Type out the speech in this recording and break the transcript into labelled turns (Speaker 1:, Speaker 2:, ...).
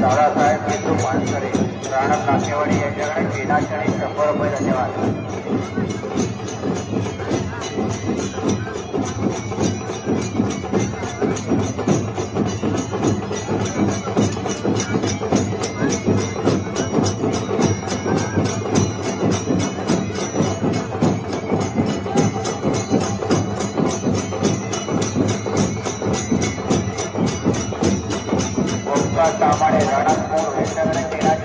Speaker 1: દાદા સાહેબ મિત્રો પાણી કરે રાણક કાઠિયાવાડી યજ્ઞ કેલા ચણી ચંપળભાઈ ધન્યવાદ. का सामान्य रणकपुर विश्व